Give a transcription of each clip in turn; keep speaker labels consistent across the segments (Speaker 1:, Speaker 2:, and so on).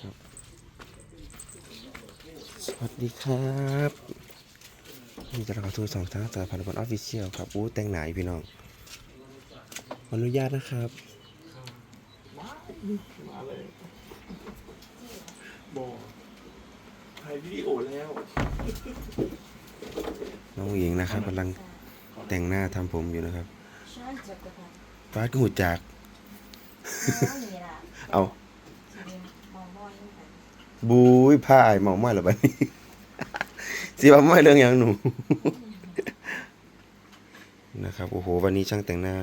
Speaker 1: ครับ สวัสดีครับนี่จะเราทูสองทางสายพันธุ์บอลออฟฟิเชียลครับอู้แต่งหนายพี่น้องขออนุญาตนะครับ
Speaker 2: มาเลยบอกถ่ายวิดีโอแล้ว
Speaker 1: น้องหญิงนะครับกำลังแต่งหน้าทำผมอยู่นะครับ
Speaker 3: ใช่จักรพรรดิ
Speaker 1: ฟ้าก็หูจาก
Speaker 3: น้องนี่ล่ะ
Speaker 1: เอา
Speaker 3: สิเรียนมอมอยนี่กัน
Speaker 1: บุยผ้าไอายเมาไม่หรอบัดนี้สิว่าไม่เรื่องอย่างหนูนะครับโอ้โหวันนี้ช่างแต่งหน้า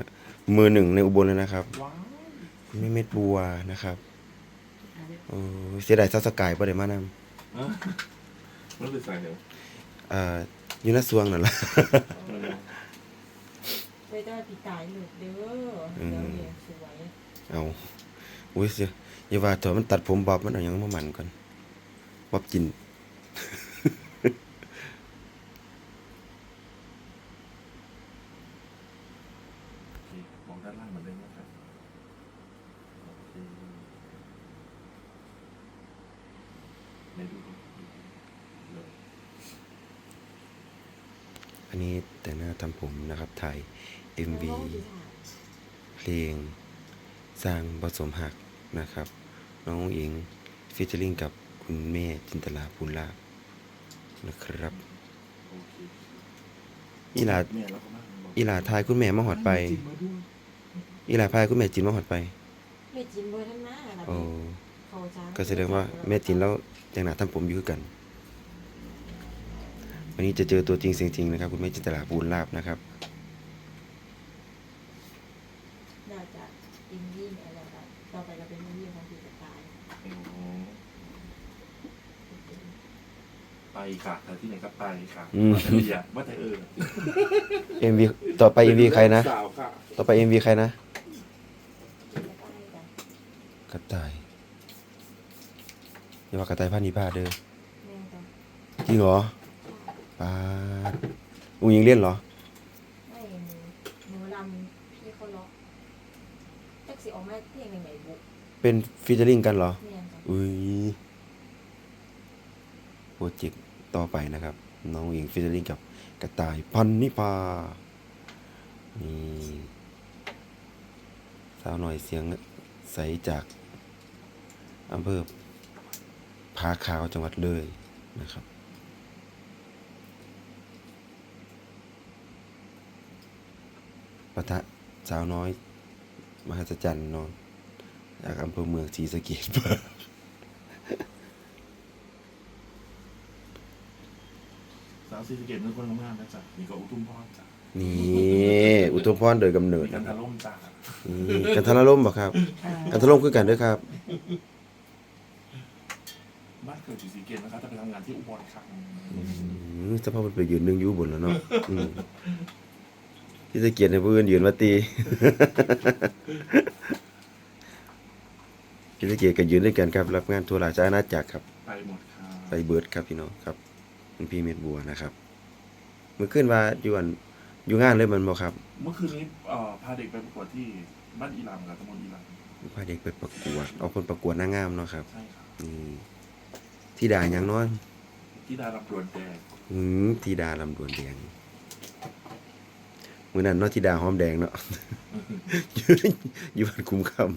Speaker 1: มือหนึ่งในอุบลเลยนะครับ
Speaker 2: ว้าว
Speaker 1: แม่เม็ดบัวนะครับโอ้ยเสียดายซาวสกายประเดี๋ยวมานำ
Speaker 2: อะมันเป็นสายเดียว
Speaker 1: อ่าอยูนัสวงนั่นแหละ
Speaker 3: ไปได้ปีกายลูกเด้อเดี๋ยวเรียนสวย
Speaker 1: เอาอุ้ยเสียอย่าว่าเถอะมันตัดผมบอบมันเอาหยังมาหมันก่อน บอบจิน
Speaker 2: โอเคมองด้านล่างเหมือนเดิมนะครับโอเคไหนดูดิเลย
Speaker 1: อันนี้แต่งหน้าทำผมนะครับถ่าย MV เพลงสร้างผสมหักนะครับ น้องอิงฟิชเชอริงกับ คุณแม่จินตลาภูลลาภนะครับ
Speaker 2: โอเค
Speaker 1: อีหลา
Speaker 2: แม่เราก็มาบอก
Speaker 1: อีหลาทายคุณแม่มาหอดไป
Speaker 2: จริงมาด้วย
Speaker 1: อีหลาพายคุณแม่จินมาหอดไป
Speaker 3: ไม่จินบ่ทั้งหน้าล่ะ
Speaker 1: โอ้
Speaker 3: เขาจ้า
Speaker 1: ก็แสดงว่าแม่จินแล้วแต่งหน้าทำผมอยู่คือกัน วันนี้จะเจอตัวจริงเสียงจริงนะครับ คุณแม่จินตลาภูลลาภนะครับ
Speaker 3: น่าจะอินดี้อะไรแบบต่อไปก็เป็นอินดี้ของปีกาย
Speaker 2: อ๋อ ไปค่ะแต่ที่ไหนก็ไปค่ะ
Speaker 1: อืม
Speaker 2: ว่าแต่เรียว่าแต่เออ
Speaker 1: MV ต่อไป MV ใครนะ
Speaker 2: สาวค่ะ
Speaker 1: ต่อไป MV ใครนะ
Speaker 3: จะได้กัน
Speaker 1: กระต่ายอย่าว่ากระต่ายพันธุ์นิพาเด้อ
Speaker 3: แม่จ้ะ
Speaker 1: จริงเหรอปาดอุ้งยิงเล่นเหรอ
Speaker 3: ไม่หนูลำพี่เขาล็อกจักสิออกมาเพลงไหนๆบุ
Speaker 1: เป็นฟีเจอริงกันเหรอ
Speaker 3: แม่จ้ะ
Speaker 1: อุ้ยโปรเจกต์ ต่อไปนะครับ น้องอิงฟีเจอริงกับกระต่ายพันนิพานี่สาวหน่อยเสียงใสจากอำเภอผาขาวจังหวัดเลยนะครับปะทะสาวน้อย มหัศจรรย์นอนจากอำเภอเมืองศรีสะเกษ
Speaker 2: สาวซีสะเกตเป็นคนงามนะจ๊ะนี่ก็อุทุมพรจ้ะ
Speaker 1: นี่อุทุมพรโดยกำเนิด
Speaker 2: มีกั
Speaker 1: นะ
Speaker 2: น
Speaker 1: ค
Speaker 2: ทา
Speaker 1: รับ
Speaker 2: ร่มจ้ะ
Speaker 1: นี่กันทรล่มบ่ครับกันทรล่มคือกันด้วยครับ
Speaker 2: บ้านเกิดอยู่สีเกตนะครับจะไปทำงานที่อุบลครับ
Speaker 1: อืมสภาพมันไปยืนหนึ่งอยู่บนแล้วเนาะอืมที่จะเกียรติในผู้อื่นยืนมาตีที่จะเกียรติกันยืนด้วยกันครับ รับงานทัวร์ราชอาณาจักรครับ
Speaker 2: ไปหมดครับ
Speaker 1: ไปเบิร์ดครับพี่น้องครับ คุณพี่เม็ดบัวนะครับเมื่อคืนว่าอยู่อันอยู่งานเลยมันบ่ครับ
Speaker 2: เมื่อคืนนี้เอ่อพาเด็กไปประกวดที่บ้านอีหลามกับตำบลอีหลาม
Speaker 1: พาเด็กไปประกวด เอาคนประกวดนางงามเนาะครับ
Speaker 2: ใช่ครับ
Speaker 1: นี่ที่ดาหยังน้อย
Speaker 2: ที่ดารับรวนแดง
Speaker 1: อืมที่ดาลำดวนแดงมื้อนั้นเนาะที่ดาหอมแดงเนาะ อยู่อยู่บ้านคุ้มคำ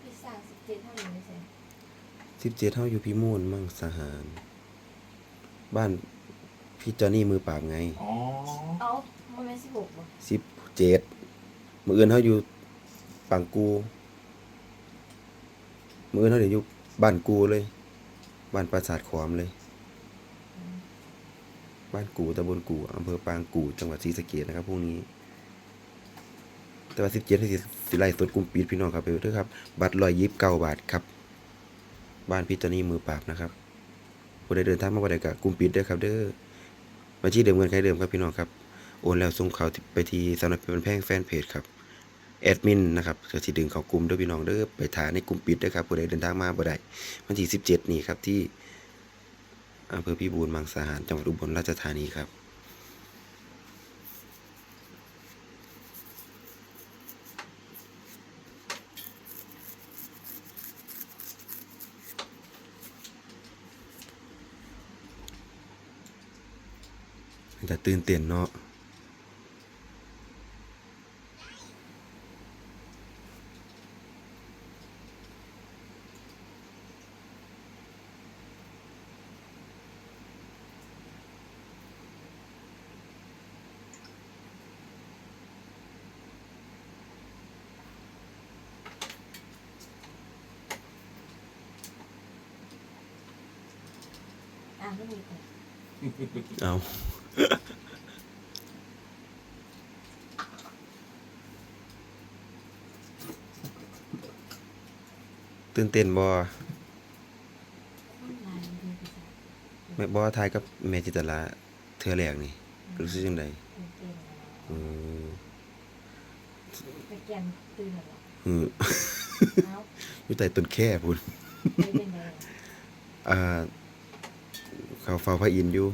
Speaker 3: พี่สร้างสิบ เจ็ดเท่าไหร่ไม่ใช่
Speaker 1: สิบเจ็ดเท่าอยู่พิมูลมั่งสหาร บ้านพี่จอนี่มือปราบไง
Speaker 2: อ๋อ
Speaker 3: เอ้ามันไม่สิบหกบ่
Speaker 1: สิบเจ็ดมืออื่นเขาอยู่ปังกูมืออื่นเขาเดี๋ยวอยู่บ้านกูเลย บ้านปราสาทขวามเลย บ้านกูตำบลกูอำเภอปางกูจังหวัดศรีสะเกษนะครับพรุ่งนี้ แต่ว่าสิบเจ็ดที่สิไลฟ์สดกลุ่มปิดพี่น้องครับไปด้วยครับ บัตรร้อยยิบเก้าบาทครับ บ้านพี่จอนี่มือปราบนะครับผู้ใดเดินทางมาบ่ได้กับกลุ่มปิดด้อครับ เด้อบัญชีเดิมเงินใครเดิมครับพี่น้องครับ โอนแล้วส่งเขาไปที่สำนักเป็นแพ่งแฟนเพจครับ แอดมินนะครับก็สิดึงเขากลุ่มด้วยพี่น้องเด้อไปทานในกลุ่มปิดด้อครับผู้ใดเดินทางมาบ่ได้วันที่17นี่ครับที่อำเภอพิบูลมังสาหารจังหวัดอุบลราชธานีครับ แต่ตื่นเต้นเนาะ
Speaker 3: อะไม่มีแต่
Speaker 1: เอา ตื่นเต้นบ่
Speaker 3: คนลายมันดีไปจ้ะ
Speaker 1: แม่บ่ทายกับแม่จิตรลาเทื่อแรกนี่ รู้สึกจังได
Speaker 3: ตื่นเต้นนะ
Speaker 1: เออ
Speaker 3: ไปแกนตื่นเหรอ
Speaker 1: อือ
Speaker 3: เอ้า
Speaker 1: อยู่ใต้ต้นแค่พุ่น
Speaker 3: ไปเป็นไง
Speaker 1: อ่า เขาเฝ้าพระอินทร์อยู่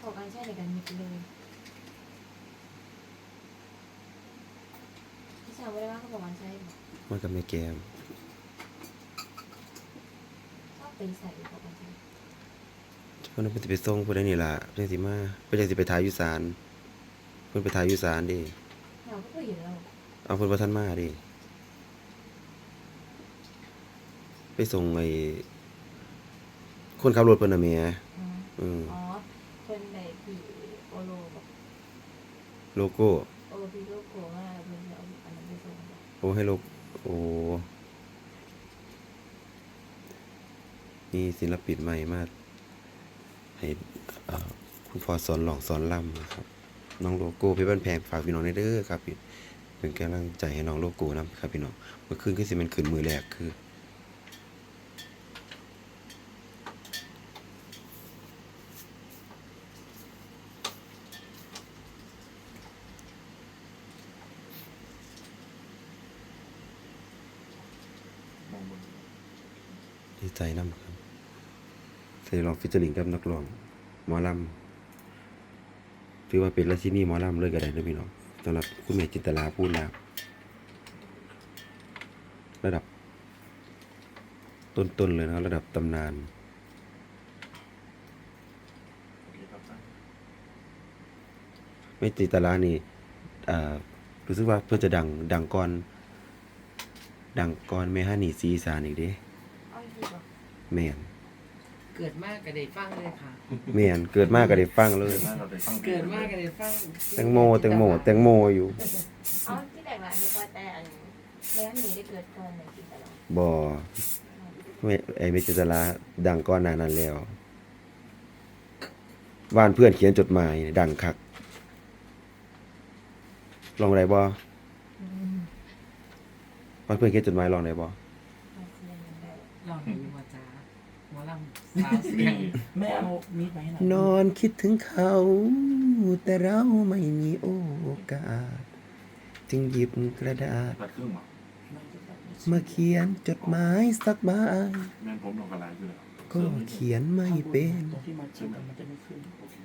Speaker 3: ขอการใช้ในการมิดเลยพี่ชาวไม่ได้ว่าเขาบอกการใช้หรอ
Speaker 1: มัน กับแม่แก้ม
Speaker 3: ชอบไปใส่บอกการใช้
Speaker 1: เพิ่นเพิ่นสิไปส่งเพิ่นได้นี่ล่ะเพิ่นสิมาเพิ่นจังสิไปถ่ายอยู่ศาลเพิ่นไปถ่ายอยู่ศาลเดิ
Speaker 3: เราก็เคยอยู่แล้ว
Speaker 1: เอาเพิ่นบ่ทันมาเดิไปส่งไอ้คนขับรถเพิ่นน่ะแหม่
Speaker 3: อ๋อ
Speaker 1: อืม
Speaker 3: อ๋อเป็นในผีโอโลบอก
Speaker 1: โลโก้
Speaker 3: โอพี่โลโก้ว่าเพิ่นจะเอาอันนั้นไปส่งบอก
Speaker 1: โอ้ให้โลก โอ้นี่ศิลปินใหม่มากให้คุณพอสอนหลองสอนล่ำนะครับ น้องโลโก้พี่บ้านแพงฝากพี่น้องในเด้อครับพี่เป็นกำลังใจให้น้องโลโก้นะครับพี่น้องเมื่อคืนคือสิมันคืนมือแรกคือ
Speaker 2: มองบน
Speaker 1: ดี ใจนำครับเคยลองฟิชเจอริงกับนักร้องหมอลำถือว่าเป็นราชินีหมอลำเลยก็ได้นะพี่น้องสำหรับคุณแม่จินตลาพูดแล้วระดับ ต้นๆเลยนะระดับตำนาน
Speaker 2: โอเคครับท่าน
Speaker 1: แม่จินตลานี่อ่ารู้สึกว่าเพื่อจะดังดังก่อนดังก่อนแม่ฮันนี่ซีอีสานอีกเด้
Speaker 3: เอาอีกทีบอก
Speaker 1: แม่น
Speaker 4: เกิดมากก็ได้ฟังเลยค่ะ
Speaker 1: แม่นเกิดมากก็ได้ฟังเลย
Speaker 2: เกิดมาเราได้ฟัง
Speaker 4: เกิดมากก็ได้ฟัง
Speaker 1: แตงโมแตงโมแตงโมอยู่
Speaker 3: เอาที่แรกละนึกว่าแต่อันแม่หนีได้เกิดก่อนในกินตลอด
Speaker 1: บ่แม่ไอ้เมจิตลาดังก่อนหน้านั้นแล้วว่านเพื่อนเขียนจดหมายดังคัก ลองได้บ่
Speaker 3: อืม
Speaker 1: ว่านเพื่อนเขียนจดหมายลองได้บ่
Speaker 3: มาเสียงมันได้
Speaker 4: ลองดูว่าจ้า หมอลำสาวเสียง
Speaker 5: แม่เอามีดไหมหน่อย
Speaker 1: นอนคิดถึงเขา แต่เราไม่มีโอกาส จึงหยิบกระดาษ
Speaker 2: ตัดเครื่องหรอ
Speaker 1: มาเขียนจดหมายสักใบ
Speaker 2: แม่นผมลองกระไรอยู่แล้ว
Speaker 1: ก็เขียนไม่เป็น
Speaker 5: ตรงที่มาจิ้มกันมันจะไม่ขึ้น
Speaker 2: โอเค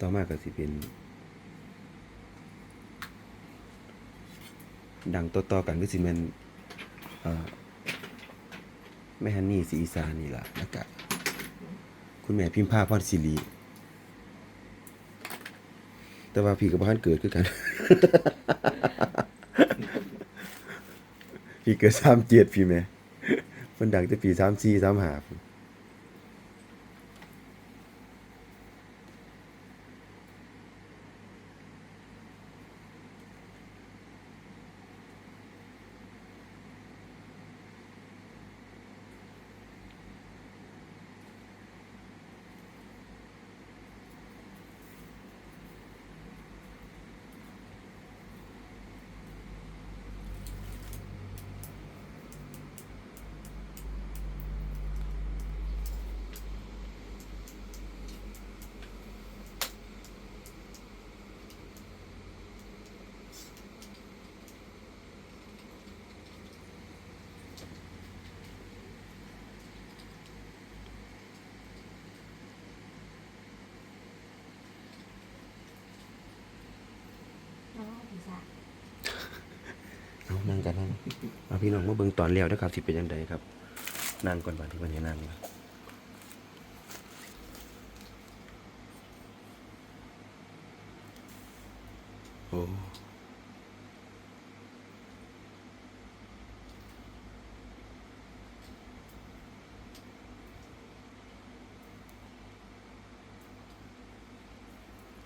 Speaker 1: ต่อมาก็สิเป็น ดังต่อๆกันก็สิแม่นแม่ฮันนี่สีอีสานนี่ล่ะแล้วก็คุณแม่พิมพ์ภาพพรศิริแต่ว่าพี่กับบ้านเกิดคือกัน พี่เกิดสามเจ็ดพี่แม่เพิ่นดังแต่ปีสามสี่สามห้าังกันนั่นเอาพี่น้องมาเบิ่งตอนแล้วนะครับสิเป็นยังไงครับนั่งก่อนบาดที่วันนี้นั่งนะโอ้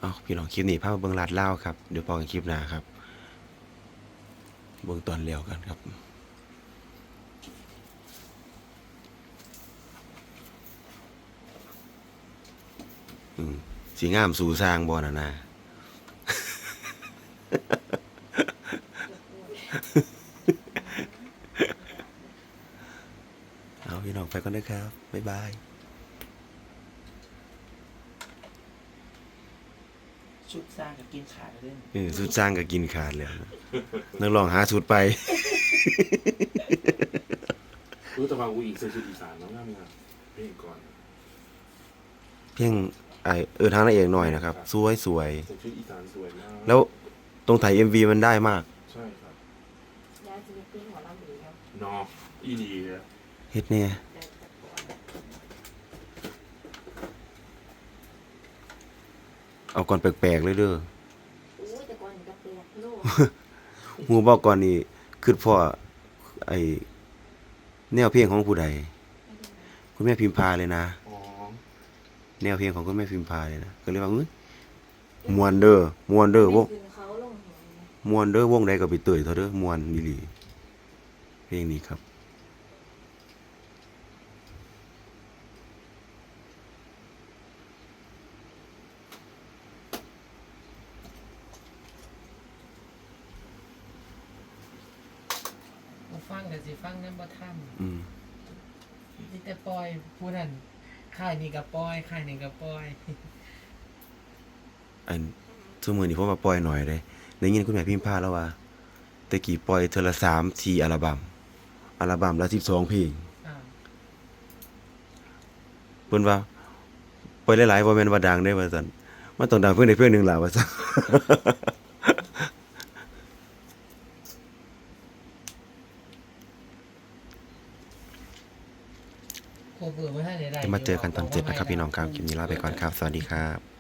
Speaker 1: เอาพี่น้องคลิปนี้พามาเบิ่งลาดเล่าครับ เดี๋ยวพอกันคลิปหน้าครับ เบิ่งตอนเลี้ยวกันครับสีงามสู่สร้างบ่น่ะนะเอาพี่น้องไปก่อนนะครับ บ๊ายบาย
Speaker 5: ชุดสร้างกับกินขาดเล่น
Speaker 1: เออสุดสร้างก็กินขาดแล้วนะนักร้องหาสุดไป
Speaker 2: รู้แต่ว่าอูอีกเซอร์ชุดอีสานแล้วง่ายมั้ยครับเพลงก่อน
Speaker 1: เพียงไอเออทางนางเอกหน่อยนะครับ สวยสวย
Speaker 2: เซอร์ชุดอีสานสวยมาก
Speaker 1: แล้วตรงถ่าย MV มันได้มาก
Speaker 2: ใช่ครับ
Speaker 3: ยายจะมีปิ้งหัวลำหรือครับ
Speaker 2: นอกอีดีเลย
Speaker 1: เฮ็ดเนี่ย
Speaker 3: ได้จากก่อน
Speaker 1: เอาก่อนแปลกๆเลยเด้อ
Speaker 3: อู้ยแต่ก่อนกับเปียกโลก
Speaker 1: ฮู้บ่ก่อนนี่คือพ่อไอแนวเพลงของผู้ใด คุณแม่พิมพาเลยนะ
Speaker 2: อ๋อ
Speaker 1: แนวเพลงของคุณแม่พิมพาเลยนะก็เลยว่าเอ้ยมวนเด้อมวนเด้อวง
Speaker 3: คืนเขาลงหัวนะ
Speaker 1: มวนเด้อวงใดก็ไปเตยเถอะเด้อมวนอีหลีเพลงนี้ครับ
Speaker 4: ฟังก็สิฟังนำบ่ทัน
Speaker 1: อืม
Speaker 4: มีแต่ปล่อยผู้นั้นค่ายนี้ก็ปล่อยค่ายนี้ก็ปล่อย
Speaker 1: อันซุมื้อนี้ผมว่าปล่อยหน่อยเด้ได้ยินคุณแม่พิมพาแล้วว่าแต่กี้ปล่อยเทอละ3 4อัลบั้มอัลบั้มละ12เพลง
Speaker 4: อ่า
Speaker 1: เพิ่นว่าปล่อยหลายๆบ่แม่นว่าดังเด้อว่าซั่นมันต้องดังเพิ่นได้เพิ่นหนึงล่ะว่าซั่น
Speaker 4: จะ
Speaker 1: มาเจอกันตอนเจ็ดนะครับพี่น้องครับคลิปนี้ลาไปก่อนครับ สวัสดีครับ